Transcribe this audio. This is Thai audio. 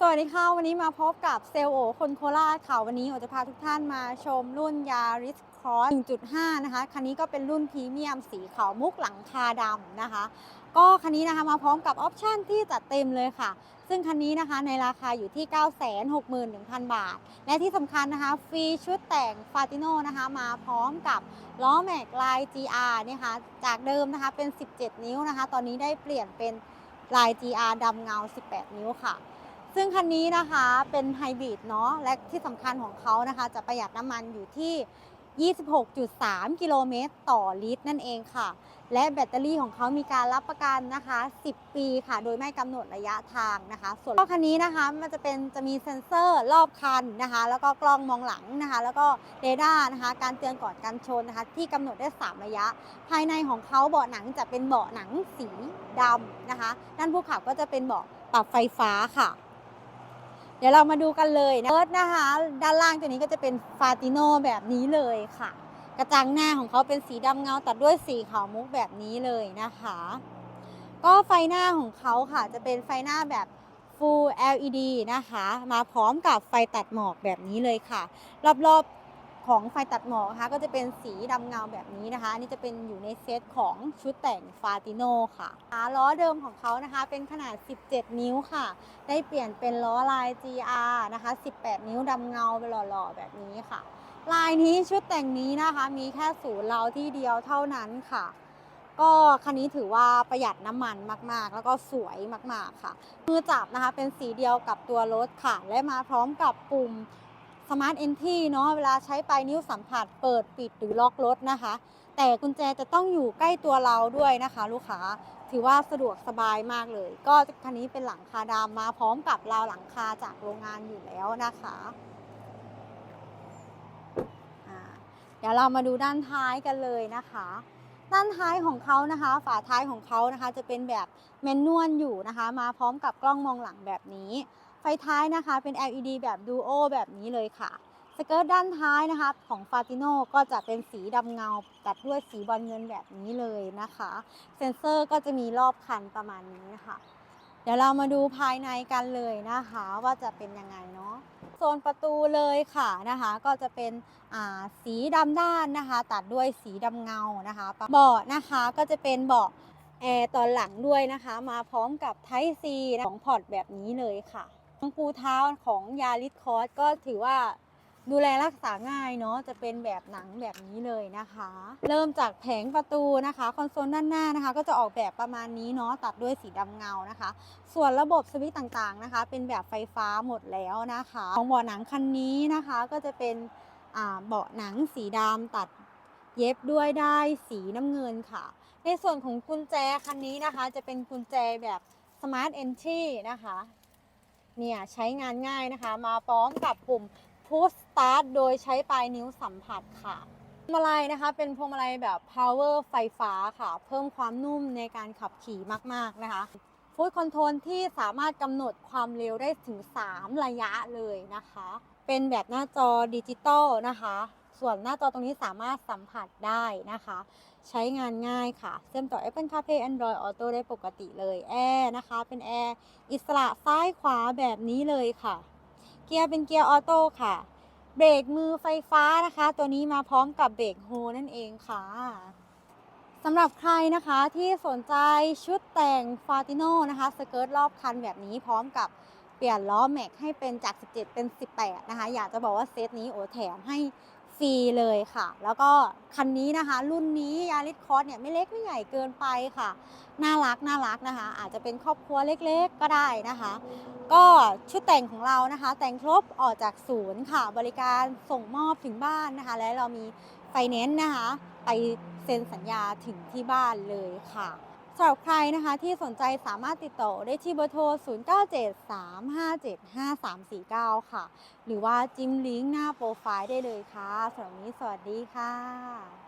สวัสดีค่ะ วันนี้มาพบกับเซลล์โอคนโคราชค่ะ วันนี้โอจะพาทุกท่านมาชมรุ่นยาริสครอส1.5 นะคะ คันนี้ก็เป็นรุ่นพรีเมียมสีขาวมุกหลังคาดำนะคะ ก็คันนี้นะคะมาพร้อมกับออปชั่นที่จัดเต็มเลยค่ะ ซึ่งคันนี้นะคะในราคาอยู่ที่ 961,000 บาท และที่สำคัญนะคะ ฟรีชุดแต่งฟาติโนนะคะ มาพร้อมกับล้อแม็กลาย GR เนี่ยค่ะ จากเดิมนะคะเป็น 17 นิ้วนะคะ ตอนนี้ได้เปลี่ยนเป็นลาย GR ดำเงา 18 นิ้วค่ะ ซึ่งคันนี้นะคะเป็นไฮบริดเนาะและที่สำคัญของเขานะคะ จะประหยัดน้ำมันอยู่ที่ 26.3 กิโลเมตรต่อลิตรนั่นเองค่ะ และแบตเตอรี่ของเขามีการรับประกันนะคะ 10 ปีค่ะ โดยไม่กำหนดระยะทางนะคะ ส่วนรอบคันนี้นะคะ มันจะเป็นจะมีเซ็นเซอร์รอบคันนะคะ แล้วก็กล้องมองหลังนะคะ แล้วก็เรดาร์นะคะ การเตือนก่อนการชนนะคะ ที่กำหนดได้ 3 ระยะ ภายในของเขาเบาะหนังจะเป็นเบาะหนังสีดำนะคะ ด้านผู้ขับก็จะเป็นเบาะปรับไฟฟ้าค่ะ เดี๋ยวเรามาดูกันเลยนะเอิร์ธนะคะ ด้านล่างตัวนี้ก็จะเป็นฟาติโนแบบนี้เลยค่ะ กระจังหน้าของเขาเป็นสีดำเงาตัดด้วยสีขาวมุกแบบนี้เลยนะคะ ก็ไฟหน้าของเขาค่ะ จะเป็นไฟหน้าแบบ Full LED นะคะ มาพร้อมกับไฟตัดหมอกแบบนี้เลยค่ะ รอบๆ ของไฟตัดหมอกนะคะก็จะเป็นสีดำเงาแบบนี้นะคะ อันนี้จะเป็นอยู่ในเซตของชุดแต่งฟาติโนค่ะล้อเดิมของเขานะคะเป็นขนาด 17 นิ้วค่ะ ได้เปลี่ยนเป็นล้อลาย GR นะคะ 18 นิ้วดำเงาไปหล่อๆแบบนี้ค่ะ ลายนี้ชุดแต่งนี้นะคะ มีแค่ศูนย์เราที่เดียวเท่านั้นค่ะก็คันนี้ถือว่าประหยัดน้ำมันมากๆ แล้วก็สวยมากๆค่ะ มือจับนะคะเป็นสีเดียวกับตัวรถค่ะ และมาพร้อมกับปุ่ม Smart Entry เนาะเวลาใช้ปลายนิ้วสัมผัสเปิดปิดหรือล็อกรถนะคะ แต่กุญแจจะต้องอยู่ใกล้ตัวเราด้วยนะคะ ลูกค้าถือว่าสะดวกสบายมากเลย ก็คันนี้เป็นหลังคาดำมาพร้อมกับราวหลังคาจากโรงงานอยู่แล้วนะคะเดี๋ยวเรามาดูด้านท้ายกันเลยนะคะ ด้านท้ายของเขานะคะ ฝาท้ายของเขานะคะ จะเป็นแบบแมนนวลอยู่นะคะ มาพร้อมกับกล้องมองหลังแบบนี้ ไฟท้ายนะคะเป็น LED แบบดูโอแบบนี้เลยค่ะ สเกิร์ตด้านท้ายนะคะของฟาติโนก็จะเป็นสีดำเงา ตัดด้วยสีบอลเงินแบบนี้เลยนะคะ เซนเซอร์ก็จะมีรอบคันประมาณนี้นะคะเดี๋ยวเรามาดูภายในกันเลยนะคะว่าจะเป็นยังไงเนาะโซนประตูเลยค่ะนะคะ ก็จะเป็นอ่าสีดำด้านนะคะ ตัดด้วยสีดำเงานะคะเบาะนะคะก็จะเป็นเบาะแอร์ตอนหลังด้วยนะคะ มาพร้อมกับไทซีของพอร์ตแบบนี้เลยค่ะ ทางปูเท้าของยาริสคอสก็ถือว่าดูแลรักษาง่ายเนาะจะเป็นแบบหนังแบบนี้เลยนะคะ เริ่มจากแผงประตูนะคะคอนโซลด้านหน้านะคะ ก็จะออกแบบประมาณนี้เนาะตัดด้วยสีดำเงานะคะ ส่วนระบบสวิตต่างๆนะคะ เป็นแบบไฟฟ้าหมดแล้วนะคะ ของเบาะหนังคันนี้นะคะก็จะเป็นเบาะหนังสีดำตัดเย็บด้วยได้สีน้ำเงินค่ะ ในส่วนของกุญแจคันนี้นะคะ จะเป็นกุญแจแบบ Smart Entry นะคะ เนี่ยใช้งานง่ายนะคะ มาพร้อมกับปุ่ม Push Start โดยใช้ปลายนิ้วสัมผัสค่ะพวงมาลัยนะคะเป็นพวงมาลัยแบบ Power ไฟฟ้าค่ะ เพิ่มความนุ่มในการขับขี่มากๆนะคะฟูดคอนโทรลที่สามารถกำหนดความเร็วได้ถึง 3 ระยะเลยนะคะ เป็นแบบหน้าจอดิจิตอลนะคะ ส่วนหน้าจอตรงนี้สามารถสัมผัสได้นะคะ ใช้งานง่ายค่ะ เชื่อมต่อ Apple CarPlay Android Auto ได้ปกติเลยแอร์นะคะ เป็นแอร์อิสระซ้ายขวาแบบนี้เลยค่ะ เกียร์เป็นเกียร์ออโต้ค่ะ เบรกมือไฟฟ้านะคะ ตัวนี้มาพร้อมกับเบรกโฮนั่นเองค่ะสำหรับใครนะคะที่สนใจชุดแต่งฟาติโนนะคะ สเกิร์ตรอบคันแบบนี้พร้อมกับเปลี่ยนล้อแม็กให้เป็นจาก 17 เป็น 18 นะคะ อยากจะบอกว่าเซตนี้โอแถมให้ ฟรีเลยค่ะ แล้วก็คันนี้นะคะ รุ่นนี้ยาริสคอสเนี่ยไม่เล็กไม่ใหญ่เกินไปค่ะ น่ารักน่ารักนะคะ อาจจะเป็นครอบครัวเล็กๆก็ได้นะคะ ก็ชุดแต่งของเรานะคะ แต่งครบออกจากศูนย์ค่ะ บริการส่งมอบถึงบ้านนะคะ และเรามีไฟแนนซ์นะคะ ไปเซ็นสัญญาถึงที่บ้านเลยค่ะ สำหรับใครนะคะที่สนใจสามารถติดต่อได้ที่เบอร์โทร 0973575349 ค่ะ หรือว่าจิ้มลิงก์หน้าโปรไฟล์ได้เลยค่ะสำหรับนี้สวัสดีค่ะ